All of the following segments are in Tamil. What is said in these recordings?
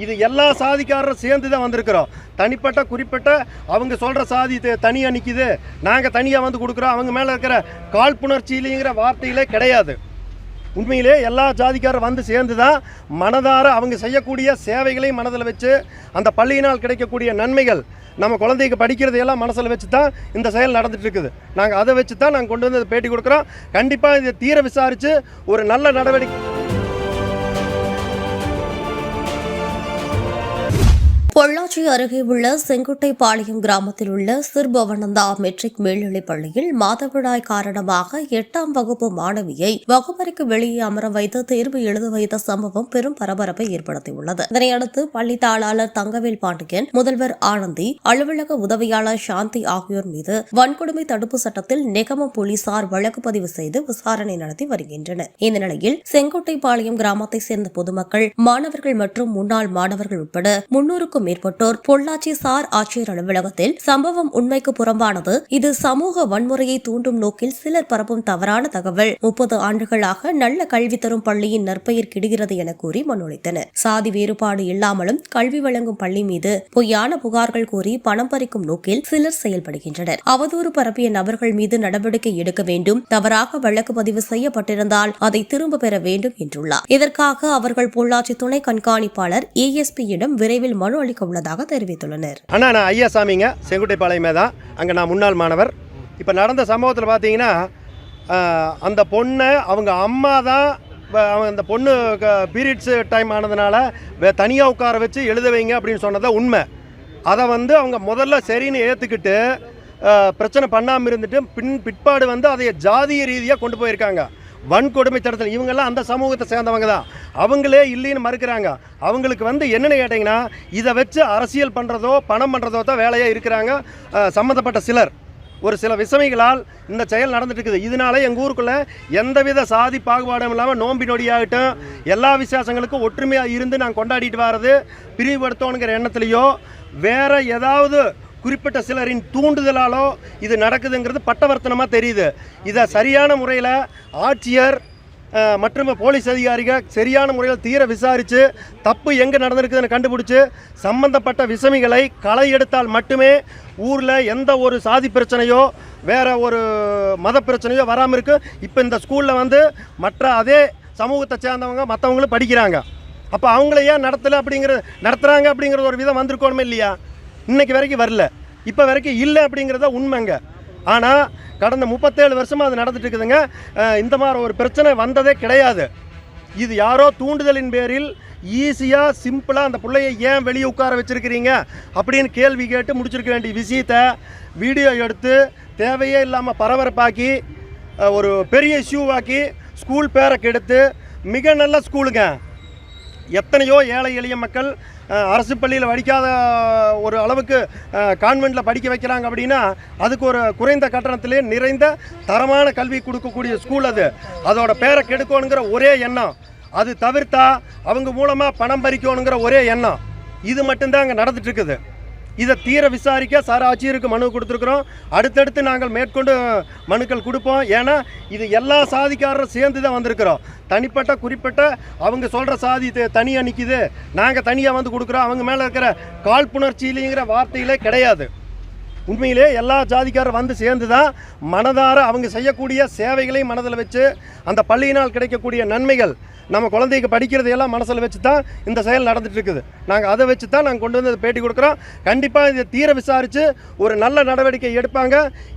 இது எல்லா சாதிக்காரரும் சேர்ந்து தான் வந்திருக்கிறோம். தனிப்பட்ட குறிப்பிட்ட அவங்க சொல்கிற சாதி தனியாக நிற்கிது நாங்கள் தனியாக வந்து கொடுக்குறோம். அவங்க மேலே இருக்கிற காழ்ப்புணர்ச்சியிலேங்கிற வார்த்தையிலே கிடையாது. உண்மையிலே எல்லா ஜாதிக்காரரும் வந்து சேர்ந்து தான் மனதார அவங்க செய்யக்கூடிய சேவைகளையும் மனதில் வச்சு அந்த பள்ளியினால் கிடைக்கக்கூடிய நன்மைகள் நம்ம குழந்தைக்கு படிக்கிறதையெல்லாம் மனசில் வச்சு தான் இந்த செயல் நடந்துட்டு இருக்குது நாங்கள் அதை வச்சு தான் நாங்கள் கொண்டு வந்து அதை பேட்டி கொடுக்குறோம். கண்டிப்பாக இதை தீர விசாரித்து ஒரு நல்ல நடவடிக்கை பொள்ளாச்சி அருகே உள்ள செங்குட்டைப்பாளையம் கிராமத்தில் உள்ள சிறுபவனந்தா மெட்ரிக் மேல்நிலைப் பள்ளியில் மாதவிடாய் காரணமாக எட்டாம் வகுப்பு மாணவியை வகுப்பறைக்கு வெளியே அமர வைத்து தேர்வு எழுத வைத்த சம்பவம் பெரும் பரபரப்பை ஏற்படுத்தியுள்ளது. இதனையடுத்து பள்ளி தாளாளர் தங்கவேல் பாண்டியன் முதல்வர் ஆனந்தி அலுவலக உதவியாளர் சாந்தி ஆகியோர் மீது வன்கொடுமை தடுப்பு சட்டத்தில் நெகம போலீசார் வழக்கு பதிவு செய்து விசாரணை நடத்தி வருகின்றனர். இந்த நிலையில் செங்கோட்டைப்பாளையம் கிராமத்தைச் சேர்ந்த பொதுமக்கள் மாணவர்கள் மற்றும் முன்னாள் மாணவர்கள் உட்பட முன்னூறுக்கும் மேற்பட்டோர் பொள்ளாச்சி சார் ஆட்சியர் அலுவலகத்தில் சம்பவம் உண்மைக்கு புறம்பானது. இது சமூக வன்முறையை தூண்டும் நோக்கில் சிலர் பரப்பும் தவறான தகவல். முப்பது ஆண்டுகளாக நல்ல கல்வி தரும் பள்ளியின் நற்பெயர் கிடுகிறது என கூறி மனுளித்தனர் சாதி வேறுபாடு இல்லாமலும் கல்வி வழங்கும் பள்ளி மீது பொய்யான புகார்கள் கூறி பணம் பறிக்கும் நோக்கில் சிலர் செயல்படுகின்றனர். அவதூறு பரப்பிய நபர்கள் மீது நடவடிக்கை எடுக்க வேண்டும். தவறாக வழக்கு பதிவு செய்யப்பட்டிருந்தால் அதை திரும்ப பெற வேண்டும் என்றுள்ளார். இதற்காக அவர்கள் பொள்ளாச்சி துணை கண்காணிப்பாளர் ஏஎஸ்பியிடம் விரைவில் மனு அளிக்க உள்ளதாக தெரிவித்துள்ளனர். அண்ணா நான் ஐயாசாமிங்க செங்குட்டைப்பாளையமே தான். அங்கே நான் முன்னாள் மாணவர். இப்போ நடந்த சம்பவத்தில் பார்த்தீங்கன்னா அந்த பொண்ணை அவங்க அம்மா தான் அவங்க அந்த பொண்ணு பீரியட்ஸ் டைம் ஆனதுனால தனியாக உட்கார வச்சு எழுத வைங்க அப்படின்னு சொன்னதை உண்மை. அதை வந்து அவங்க முதல்ல சரின்னு ஏற்றுக்கிட்டு பிரச்சனை பண்ணாமல் இருந்துட்டு பின் பிற்பாடு வந்து அதை ஜாதிய ரீதியாக கொண்டு போயிருக்காங்க. வன்கொடுமை தடுத்தல் இவங்கெல்லாம் அந்த சமூகத்தை சேர்ந்தவங்க தான். அவங்களே இல்லைன்னு மறுக்கிறாங்க. அவங்களுக்கு வந்து என்னென்னு கேட்டிங்கன்னா இதை வச்சு அரசியல் பண்ணுறதோ பணம் பண்ணுறதோ தான் வேலையாக இருக்கிறாங்க. சம்மந்தப்பட்ட சிலர். ஒரு சில விசமைகளால் இந்த செயல் நடந்துட்டுருக்குது. இதனால எங்கள் ஊருக்குள்ளே எந்தவித சாதி பாகுபாடும் இல்லாமல் நோம்பி நொடியாகட்டும் எல்லா விசேஷங்களுக்கும் ஒற்றுமையாக இருந்து நான் கொண்டாடிட்டு வர்றது பிரிவுபடுத்தோங்கிற எண்ணத்துலேயோ வேறு ஏதாவது குறிப்பிட்ட சிலரின் தூண்டுதலாலோ இது நடக்குதுங்கிறது பட்டவர்த்தனமாக தெரியுது. இதை சரியான முறையில் ஆட்சியர் மற்றும் போலீஸ் அதிகாரிகள் சரியான முறையில் தீர விசாரித்து தப்பு எங்கே நடந்திருக்குதுன்னு கண்டுபிடிச்சி சம்பந்தப்பட்ட விசமிகளை களை எடுத்தால் மட்டுமே ஊரில் எந்த ஒரு சாதி பிரச்சனையோ வேறு ஒரு மத பிரச்சனையோ வராமல் இருக்குது இப்போ இந்த ஸ்கூலில் வந்து மற்ற அதே சமூகத்தை சேர்ந்தவங்க மற்றவங்களும் படிக்கிறாங்க. அப்போ அவங்கள ஏன் நடத்தலை அப்படிங்கிற நடத்துகிறாங்க அப்படிங்கிற ஒரு விதம் வந்திருக்கணுமே இல்லையா? இன்னைக்கு வரைக்கும் வரல. இப்போ வரைக்கும் இல்லை அப்படிங்கிறத உண்மைங்க. ஆனால் கடந்த முப்பத்தேழு வருஷமாக அது நடந்துட்டு இருக்குதுங்க. இந்த மாதிரி ஒரு பிரச்சனை வந்ததே கிடையாது. இது யாரோ தூண்டுதலின் பேரில் ஈஸியாக சிம்பிளாக அந்த பிள்ளைய ஏன் வெளியே உட்கார வச்சுருக்கிறீங்க? அப்படின்னு கேள்வி கேட்டு முடிச்சிருக்க வேண்டிய விஷயத்த வீடியோ எடுத்து தேவையே இல்லாமல் பரபரப்பாக்கி ஒரு பெரிய இஷ்யூவாக்கி ஸ்கூல் பேரை கெடுத்து மிக நல்ல ஸ்கூலுங்க எத்தனையோ ஏழை எளிய மக்கள் அரசு பள்ளியில் படிக்காத ஒரு அளவுக்கு கான்வெண்ட்டில் படிக்க வைக்கிறாங்க அப்படின்னா அதுக்கு ஒரு குறைந்த கட்டணத்திலே நிறைந்த தரமான கல்வி கொடுக்கக்கூடிய ஸ்கூல் அது. அதோட பேரை கெடுக்கணுங்கிற ஒரே எண்ணம். அது தவிர்த்தா அவங்க மூலமாக பணம் பறிக்கணுங்கிற ஒரே எண்ணம். இது மட்டும்தான் அங்கே நடந்துட்டு இருக்குது. இதை தீர விசாரிக்க சார் ஆட்சியருக்கு மனு கொடுத்துருக்குறோம். அடுத்தடுத்து நாங்கள் மேற்கொண்டு மனுக்கள் கொடுப்போம். ஏன்னா இது எல்லா சாதிக்காரரும் சேர்ந்து தான் வந்திருக்கிறோம். தனிப்பட்ட குறிப்பிட்ட அவங்க சொல்கிற சாதி தனியாக நிற்கிது நாங்கள் தனியாக வந்து கொடுக்குறோம். அவங்க மேலே இருக்கிற காழ்ப்புணர்ச்சியிலேங்கிற வார்த்தையிலே கிடையாது. உண்மையிலே எல்லா ஜாதிக்காரரும் வந்து சேர்ந்து தான் மனதார அவங்க செய்யக்கூடிய சேவைகளை மனதில் வச்சு அந்த பள்ளியினால் கிடைக்கக்கூடிய நன்மைகள் நம்ம குழந்தைக்கு படிக்கிறதையெல்லாம் மனசில் வச்சு தான் இந்த செயல் நடந்துட்டு இருக்குது நாங்கள் அதை வச்சு தான் நாங்கள் கொண்டு வந்து பேட்டி கொடுக்குறோம். கண்டிப்பாக இதை தீர விசாரித்து ஒரு நல்ல நடவடிக்கை எடுப்பாங்க.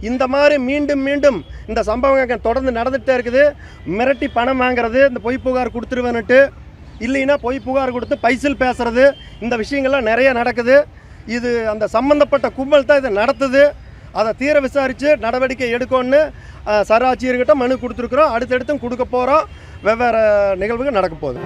இந்த மாதிரி மீண்டும் மீண்டும் இந்த சம்பவங்கள் தொடர்ந்து நடந்துகிட்டே இருக்குது. மிரட்டி பணம் வாங்குறது இந்த பொய் புகார் கொடுத்துருவேன்னுட்டு இல்லைன்னா பொய் புகார் கொடுத்து பைசல் பேசுகிறது இந்த விஷயங்கள்லாம் நிறைய நடக்குது. இது அந்த சம்பந்தப்பட்ட கும்பல் தான் இதை நடத்துது. அதை தீர விசாரித்து நடவடிக்கை எடுக்கணும்னு சராட்சியர்கிட்ட மனு கொடுத்துருக்குறோம். அடுத்தடுத்தும் கொடுக்க போகிறோம் வெவ்வேறு நிகழ்வுகள் நடக்க போகுது.